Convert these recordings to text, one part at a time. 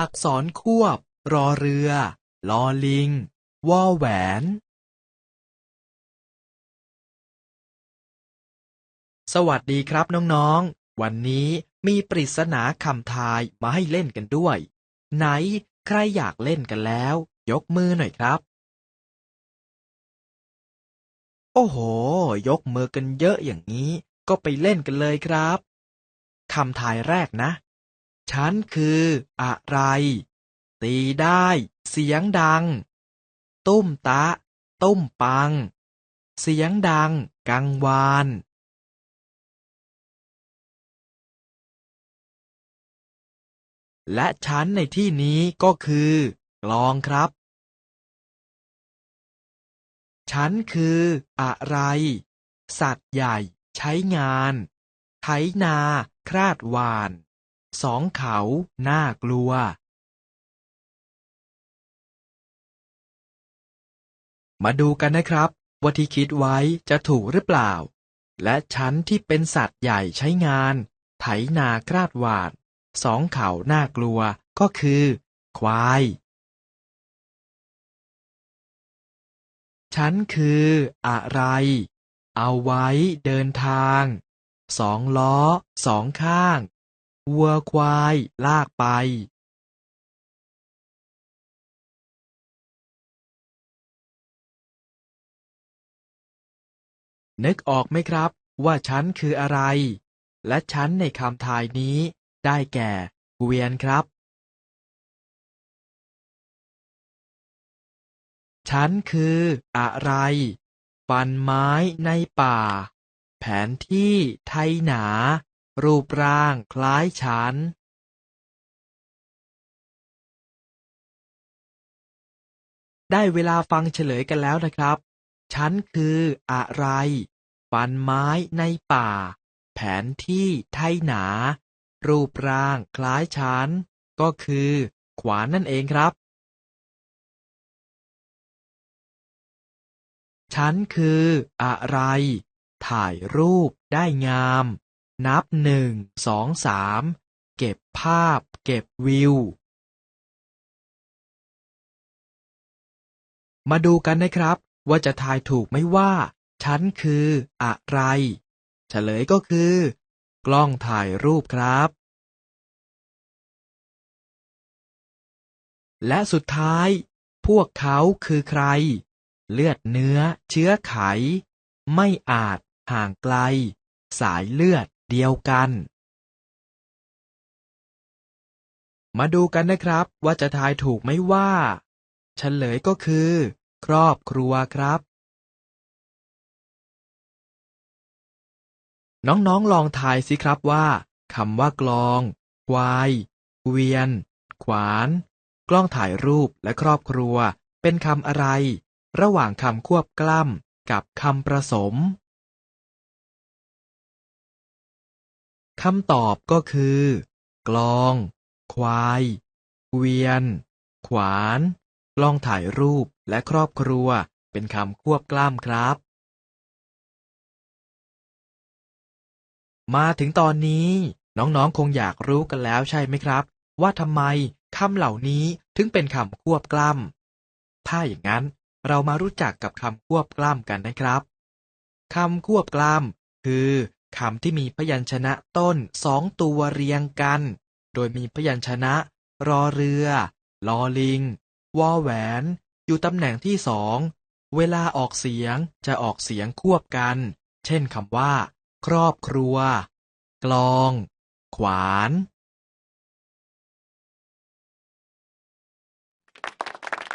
อักษรควบ รอเรือ ลอลิง วอแหวน สวัสดีครับน้องๆ วันนี้มีปริศนาคำทายมาให้เล่นกันด้วย ไหนใครอยากเล่นกันแล้ว ยกมือหน่อยครับ โอ้โห ยกมือกันเยอะอย่างนี้ ก็ไปเล่นกันเลยครับคำทายแรกนะ ฉันคืออะไร ตีได้เสียงดัง ตุ้มตะ ตุ้มปัง เสียงดังกังวานและฉันในที่นี้ก็คือกลองครับฉันคืออะไร สัตว์ใหญ่ ใช้งาน ไถนาคราดวาน สองเขา น่ากลัว มาดูกันนะครับว่าที่คิดไว้จะถูกหรือเปล่า และฉันที่เป็นสัตว์ใหญ่ใช้งาน ไถนาคราดหวานสองเขาน่ากลัวก็คือ ควายฉันคืออะไร เอาไว้เดินทาง สองล้อ สองข้าง วัวควาย ลากไปนึกออกไหมครับ ว่าฉันคืออะไร และฉันในคำทายนี้ ได้แก่เกวียนครับ ฉันคืออะไร ฟันไม้ในป่า แผนที่ไทยหนา รูปร่างคล้ายฉันได้เวลาฟังเฉลยกันแล้วนะครับ ฉันคืออะไร ฟันไม้ในป่า แผนที่ไทยหนา รูปร่างคล้ายฉัน ก็คือ ขวานนั่นเองครับ ฉันคืออะไร ถ่ายรูปได้งาม นับหนึ่งสองสามเก็บภาพ เก็บวิว มาดูกันนะครับ ว่าจะทายถูกไหมว่า ฉันคืออะไร เฉลยก็คือ กล้องถ่ายรูปครับ และสุดท้าย พวกเขาคือใคร เลือดเนื้อ เชื้อไข ไม่อาจห่างไกล สายเลือด เดียวกัน มาดูกันนะครับว่าจะทายถูกไหมว่าเฉลยก็คือ ครอบครัวครับ น้องๆลองทายสิครับว่าคำว่ากลอง ควาย เวียน ขวาน กล้องถ่ายรูปและครอบครัว เป็นคำอะไร ระหว่างคำควบกล้ำกับคำประสม คำตอบก็คือ กลอง ควายเกวียน ขวาน กล้องถ่ายรูปและครอบครัว เป็นคำควบกล้ำครับ มาถึงตอนนี้ น้องๆ คงอยากรู้กันแล้วใช่ไหมครับ ว่าทำไมคำเหล่านี้ถึงเป็นคำควบกล้ำถ้าอย่างนั้นเรามารู้จักกับคำควบกล้ำกันนะครับคำควบกล้ำคือ คำที่มีพยัญชนะต้นสองตัวเรียงกัน โดยมีพยัญชนะ รอเรือ ลอลิง วอแหวน อยู่ตำแหน่งที่สอง เวลาออกเสียงจะออกเสียงควบกัน เช่นคำว่า ครอบครัว กลอง ขวาน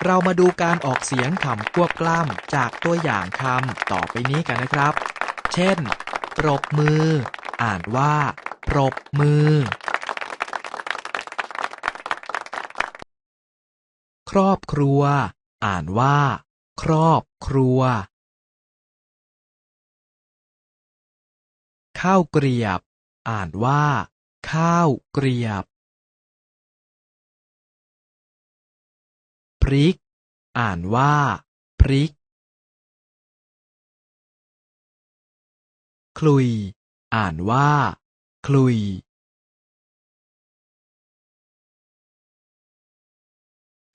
เรามาดูการออกเสียงคำควบกล้ำจากตัวอย่างคำต่อไปนี้กันนะครับ เช่น ปรบมือ อ่านว่า ปรบมือ ครอบครัว อ่านว่า ครอบครัว ข้าวเกรียบ อ่านว่า ข้าวเกรียบ พริก อ่านว่า พริก คลุย อ่านว่า คลุย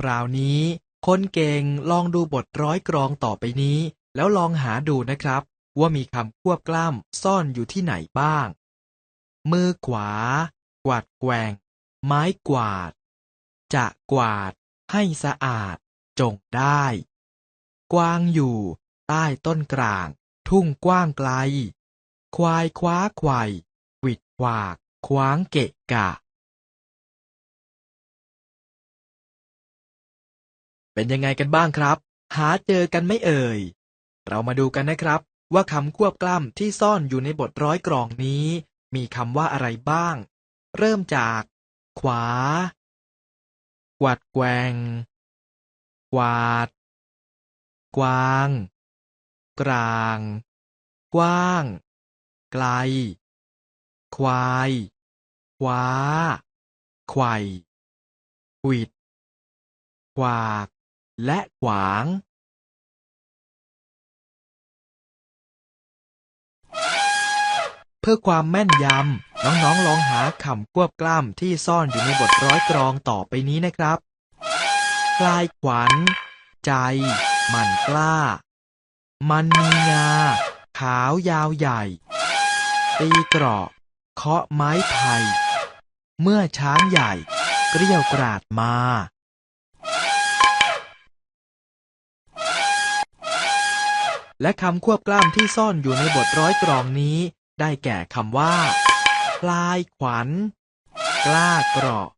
คราวนี้ คนเก่งลองดูบทร้อยกรองต่อไปนี้ แล้วลองหาดูนะครับ ว่ามีคำควบกล้ำซ่อนอยู่ที่ไหนบ้าง มือขวา กวาดแกว่ง ไม้กวาด จะกวาด ให้สะอาด จงได้ กวางอยู่ ใต้ต้นกลาง ทุ่งกว้างไกล ควายคว้าไขว่หวิดขวากคว้างเกะกะ เป็นยังไงกันบ้างครับ หาเจอกันไม่เอ่ย เรามาดูกันนะครับ ว่าคำควบกล้ำที่ซ่อนอยู่ในบทร้อยกรองนี้ มีคำว่าอะไรบ้าง เริ่มจาก ขวา กวาดแกวงกวาด กวาง กลาง กว้าง ไกล ควาย คว้า ไขว่หวิดขวาก และขวาง เพื่อความแม่นยำ น้องๆลองหาคำควบกล้ำที่ซ่อนอยู่ในบทร้อยกรองต่อไปนี้นะครับคลายขวัญ ใจ มันกล้า มันมีงา ขาวยาวใหญ่ ตีเกราะ เคาะไม้ไผ่เมื่อช้างใหญ่ เกลี้ยวกราดมา และคำควบกล้ำที่ซ่อนอยู่ในบทร้อยกรองนี้ ได้แก่คำว่าพลายขวัญ กล้าเกราะ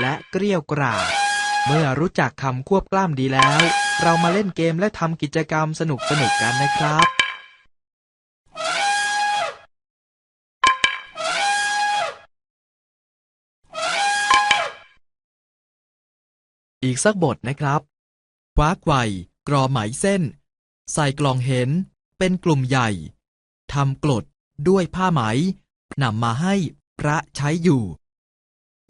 และเกลี้ยวกราด เมื่อรู้จักคำควบกล้ำดีแล้ว เรามาเล่นเกมและทำกิจกรรมสนุกสนุกกันนะครับ อีกสักบทนะครับคว้าไกวกรอไหมเส้น ใส่กล่องเห็น เป็นกลุ่มใหญ่ทำกรดด้วยผ้าไหมนำมาให้พระใช้อยู่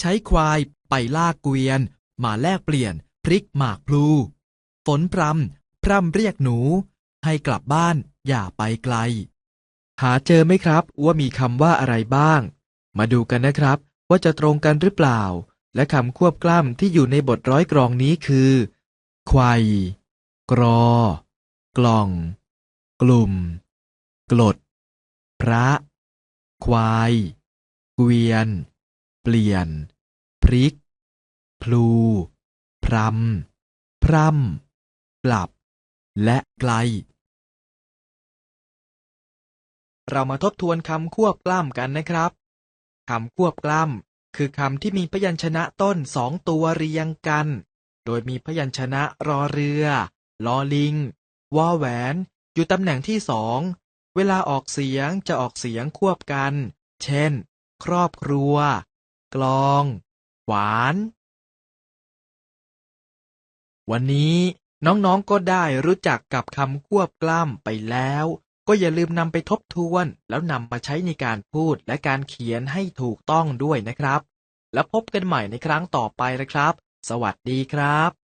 ใช้ควายไปลากเกวียน มาแลกเปลี่ยนพริกหมากพลู ฝนพรำพร่ำเรียกหนู ให้กลับบ้านอย่าไปไกล หาเจอไหมครับว่ามีคำว่าอะไรบ้าง มาดูกันนะครับ ว่าจะตรงกันหรือเปล่า และคำควบกล้ำที่อยู่ในบทร้อยกรองนี้คือควายกรอ กล่อง กลุ่ม กลด พระ ควาย เกวียน เปลี่ยน พริก พลู พรำ พร่ำ กลับ และไกล เรามาทบทวนคำควบกล้ำกันนะครับ คำควบกล้ำ คือคำที่มีพยัญชนะต้นสองตัวเรียงกัน โดยมีพยัญชนะรอเรือ ลอลิง วอแหวน อยู่ตำแหน่งที่สอง เวลาออกเสียงจะออกเสียงควบกัน เช่น ครอบครัว กลอง หวาน วันนี้น้องๆก็ได้รู้จักกับคำควบกล้ำไปแล้ว ก็อย่าลืมนำไปทบทวน แล้วนำมาใช้ในการพูดและการเขียนให้ถูกต้องด้วยนะครับ แล้วพบกันใหม่ในครั้งต่อไปนะครับ สวัสดีครับ